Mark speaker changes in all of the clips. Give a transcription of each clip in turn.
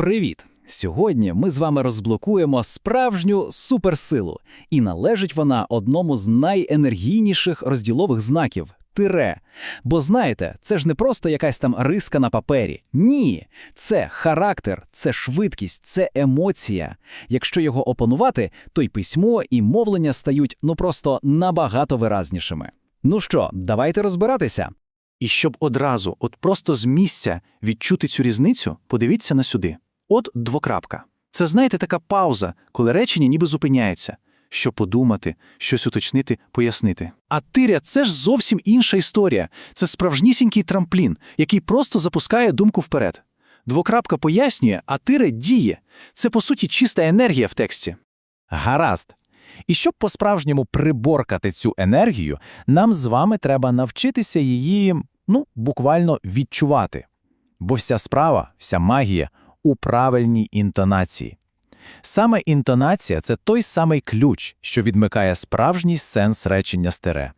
Speaker 1: Привіт! Сьогодні ми з вами розблокуємо справжню суперсилу, і належить вона одному з найенергійніших розділових знаків тире. Бо знаєте, це ж не просто якась там риска на папері. Ні, це характер, це швидкість, це емоція. Якщо його опанувати, то й письмо, і мовлення стають ну просто набагато виразнішими. Ну що, давайте розбиратися.
Speaker 2: І щоб одразу, от просто з місця відчути цю різницю, подивіться на сюди. От двокрапка. Це, знаєте, така пауза, коли речення ніби зупиняється. Що подумати, щось уточнити, пояснити. А тиря це ж зовсім інша історія. Це справжнісінький трамплін, який просто запускає думку вперед. Двокрапка пояснює, а тире діє. Це, по суті, чиста енергія в тексті.
Speaker 3: Гаразд. І щоб по-справжньому приборкати цю енергію, нам з вами треба навчитися її, ну, буквально відчувати. Бо вся справа, вся магія у правильній інтонації. Саме інтонація це той самий ключ, що відмикає справжній сенс речення стере.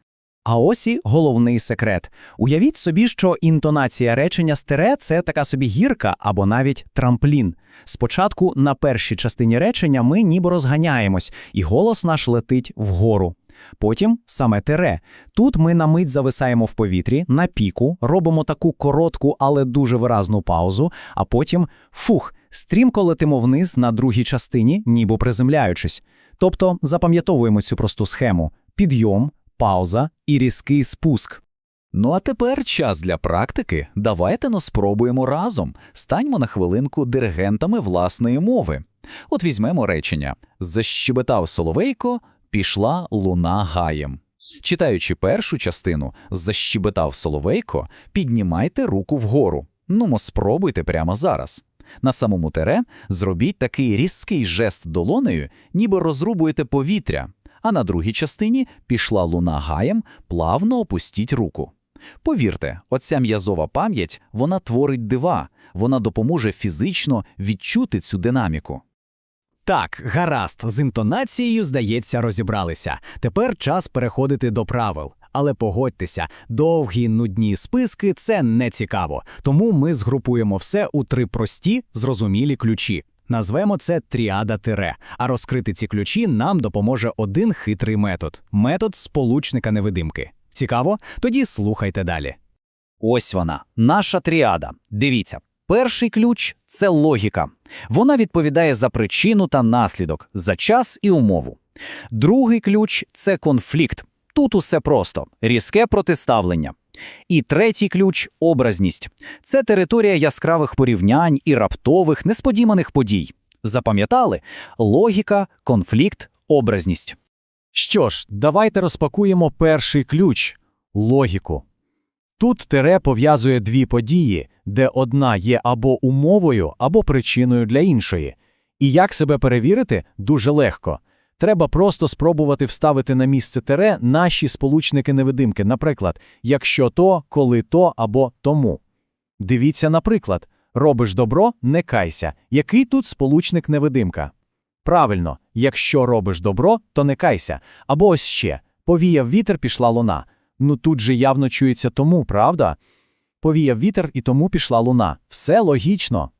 Speaker 4: А ось і головний секрет. Уявіть собі, що інтонація речення стере – це така собі гірка або навіть трамплін. Спочатку на першій частині речення ми ніби розганяємось, і голос наш летить вгору. Потім саме тере. Тут ми на мить зависаємо в повітрі, на піку, робимо таку коротку, але дуже виразну паузу, а потім фух, стрімко летимо вниз на другій частині, ніби приземляючись. Тобто запам'ятовуємо цю просту схему: підйом, пауза і різкий спуск.
Speaker 1: Ну а тепер час для практики. Давайте но спробуємо разом. Станьмо на хвилинку диригентами власної мови. От візьмемо речення: Защебетав соловейко, пішла луна гаєм. Читаючи першу частину Защебетав соловейко, піднімайте руку вгору. Ну, спробуйте прямо зараз. На самому тере зробіть такий різкий жест долонею, ніби розрубуєте повітря, а на другій частині пішла луна гаєм, плавно опустіть руку. Повірте, оця м'язова пам'ять вона творить дива, вона допоможе фізично відчути цю динаміку.
Speaker 4: Так, гаразд, з інтонацією, здається, розібралися. Тепер час переходити до правил. Але погодьтеся, довгі нудні списки це не цікаво. Тому ми згрупуємо все у три прості, зрозумілі ключі. Назвемо це тріада тире, а розкрити ці ключі нам допоможе один хитрий метод метод сполучника невидимки. Цікаво? Тоді слухайте далі.
Speaker 1: Ось вона, наша тріада. Дивіться, перший ключ це логіка. Вона відповідає за причину та наслідок, за час і умову. Другий ключ це конфлікт. Тут усе просто різке протиставлення. І третій ключ образність. Це територія яскравих порівнянь і раптових, несподіваних подій. Запам'ятали логіка, конфлікт, образність.
Speaker 3: Що ж, давайте розпакуємо перший ключ логіку. Тут тире пов'язує дві події, де одна є або умовою, або причиною для іншої. І як себе перевірити, дуже легко. Треба просто спробувати вставити на місце тире наші сполучники-невидимки, наприклад, якщо то, коли то або тому. Дивіться, наприклад, робиш добро, не кайся. Який тут сполучник невидимка? Правильно, якщо робиш добро, то не кайся. Або ось ще повіяв вітер, пішла луна. Ну тут же явно чується тому, правда? Повіяв вітер і тому пішла луна. Все логічно.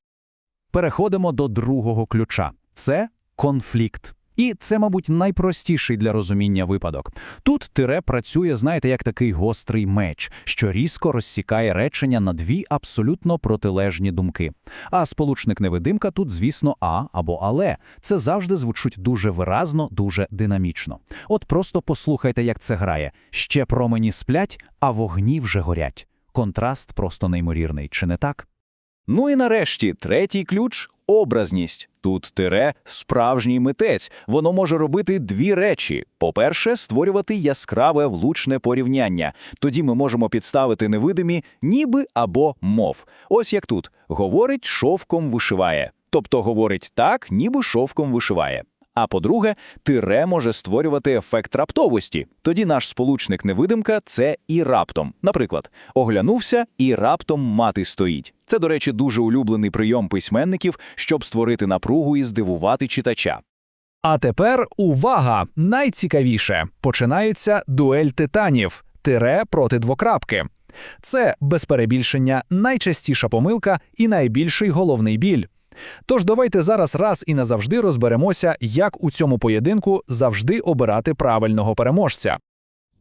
Speaker 5: Переходимо до другого ключа це конфлікт. І це, мабуть, найпростіший для розуміння випадок. Тут тире працює, знаєте, як такий гострий меч, що різко розсікає речення на дві абсолютно протилежні думки. А сполучник невидимка тут, звісно, а або але. Це завжди звучить дуже виразно, дуже динамічно. От просто послухайте, як це грає. Ще промені сплять, а вогні вже горять. Контраст просто неймовірний, чи не так?
Speaker 1: Ну і нарешті третій ключ образність. Тут тире справжній митець. Воно може робити дві речі: по-перше, створювати яскраве влучне порівняння. Тоді ми можемо підставити невидимі ніби або мов. Ось як тут говорить, шовком вишиває. Тобто говорить так, ніби шовком вишиває. А по-друге, тире може створювати ефект раптовості. Тоді наш сполучник невидимка це і раптом. Наприклад, оглянувся і раптом мати стоїть. Це, до речі, дуже улюблений прийом письменників, щоб створити напругу і здивувати читача.
Speaker 5: А тепер увага! Найцікавіше починається дуель титанів тире проти двокрапки. Це без перебільшення найчастіша помилка і найбільший головний біль. Тож давайте зараз раз і назавжди розберемося, як у цьому поєдинку завжди обирати правильного переможця.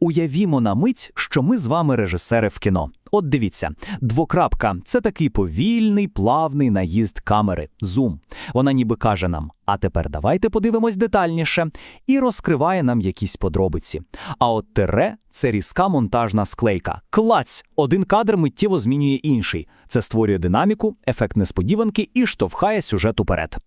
Speaker 4: Уявімо на мить, що ми з вами режисери в кіно. От дивіться, двокрапка це такий повільний, плавний наїзд камери, зум. Вона ніби каже нам: а тепер давайте подивимось детальніше, і розкриває нам якісь подробиці. А от тире це різка монтажна склейка. Клаць! Один кадр миттєво змінює інший. Це створює динаміку, ефект несподіванки і штовхає сюжет уперед.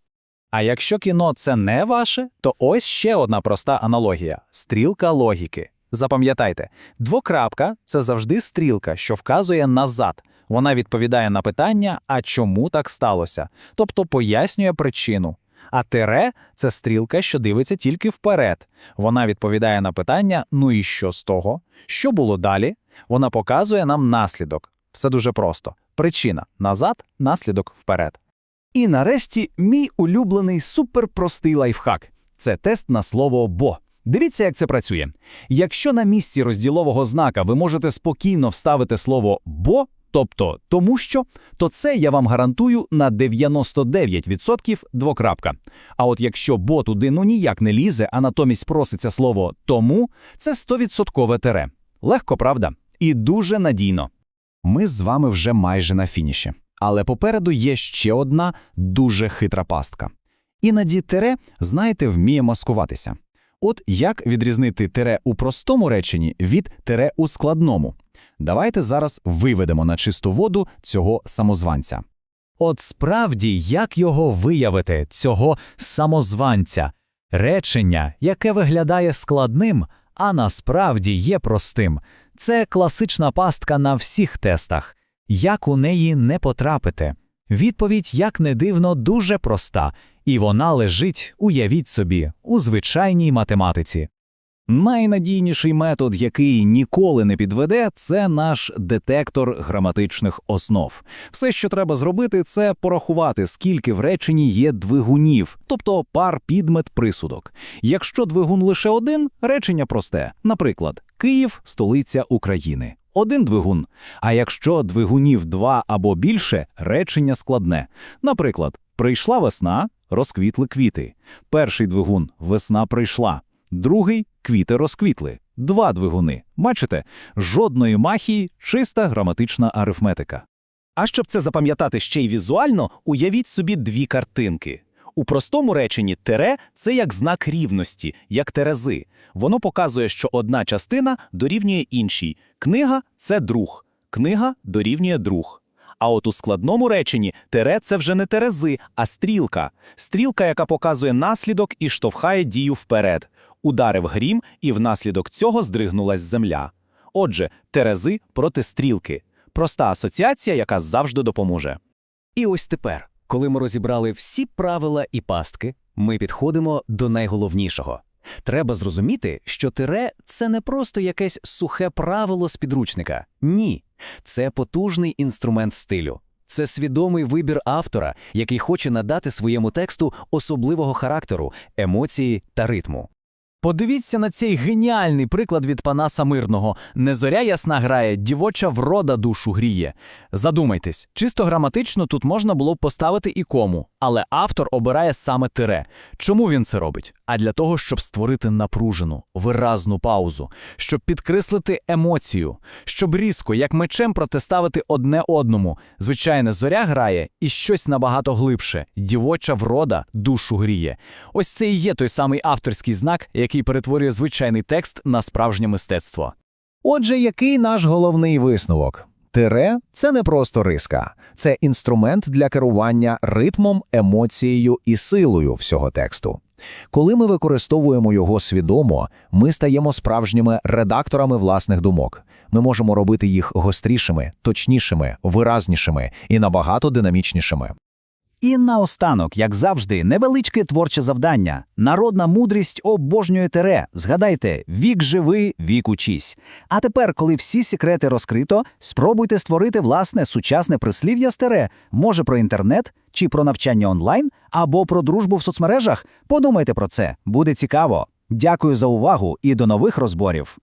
Speaker 1: А якщо кіно це не ваше, то ось ще одна проста аналогія – стрілка логіки. Запам'ятайте, двокрапка – це завжди стрілка, що вказує назад. Вона відповідає на питання «а чому так сталося?», тобто пояснює причину. А тире – це стрілка, що дивиться тільки вперед. Вона відповідає на питання «ну і що з того?», «що було далі?». Вона показує нам наслідок. Все дуже просто. Причина – назад, наслідок – вперед.
Speaker 3: І нарешті мій улюблений суперпростий лайфхак це тест на слово бо. Дивіться, як це працює. Якщо на місці розділового знака ви можете спокійно вставити слово бо, тобто тому що, то це я вам гарантую на 99% двокрапка. А от якщо бо туди ну ніяк не лізе, а натомість проситься слово тому, це 100% тере. Легко, правда? І дуже надійно. Ми з вами вже майже на фініші. Але попереду є ще одна дуже хитра пастка. Іноді тире, знаєте, вміє маскуватися. От як відрізнити тире у простому реченні від тире у складному? Давайте зараз виведемо на чисту воду цього самозванця.
Speaker 4: От справді, як його виявити, цього самозванця? Речення, яке виглядає складним, а насправді є простим. Це класична пастка на всіх тестах. Як у неї не потрапити? Відповідь, як не дивно, дуже проста, і вона лежить, уявіть собі, у звичайній математиці.
Speaker 1: Найнадійніший метод, який ніколи не підведе, це наш детектор граматичних основ. Все, що треба зробити, це порахувати, скільки в реченні є двигунів, тобто пар, підмет, присудок. Якщо двигун лише один, речення просте. Наприклад, Київ столиця України. Один двигун. А якщо двигунів два або більше, речення складне. Наприклад, прийшла весна, розквітли квіти. Перший двигун весна прийшла. Другий квіти розквітли. Два двигуни. Бачите, жодної махії, чиста граматична арифметика.
Speaker 6: А щоб це запам'ятати ще й візуально, уявіть собі дві картинки. У простому реченні тере це як знак рівності, як терези. Воно показує, що одна частина дорівнює іншій. Книга це друг, книга дорівнює друг. А от у складному реченні тере це вже не терези, а стрілка. Стрілка, яка показує наслідок і штовхає дію вперед. Ударив грім, і внаслідок цього здригнулась земля. Отже, терези проти стрілки. Проста асоціація, яка завжди допоможе.
Speaker 4: І ось тепер, коли ми розібрали всі правила і пастки, ми підходимо до найголовнішого. Треба зрозуміти, що тире це не просто якесь сухе правило з підручника. Ні, це потужний інструмент стилю. Це свідомий вибір автора, який хоче надати своєму тексту особливого характеру, емоції та ритму. Подивіться на цей геніальний приклад від Панаса Мирного. Не зоря ясна грає, дівоча врода душу гріє. Задумайтесь, чисто граматично тут можна було б поставити і кому, але автор обирає саме тире. Чому він це робить? А для того, щоб створити напружену, виразну паузу, щоб підкреслити емоцію, щоб різко, як мечем, протиставити одне одному. Звичайно, зоря грає і щось набагато глибше. Дівоча врода душу гріє. Ось це і є той самий авторський знак, який перетворює звичайний текст на справжнє мистецтво.
Speaker 1: Отже, який наш головний висновок? Тире це не просто риска, це інструмент для керування ритмом, емоцією і силою всього тексту. Коли ми використовуємо його свідомо, ми стаємо справжніми редакторами власних думок. Ми можемо робити їх гострішими, точнішими, виразнішими і набагато динамічнішими.
Speaker 7: І наостанок, як завжди, невеличке творче завдання. Народна мудрість обожнює тере. Згадайте, вік живи, вік учись. А тепер, коли всі секрети розкрито, спробуйте створити власне сучасне прислів'я з тере. Може про інтернет, чи про навчання онлайн, або про дружбу в соцмережах. Подумайте про це, буде цікаво. Дякую за увагу і до нових розборів.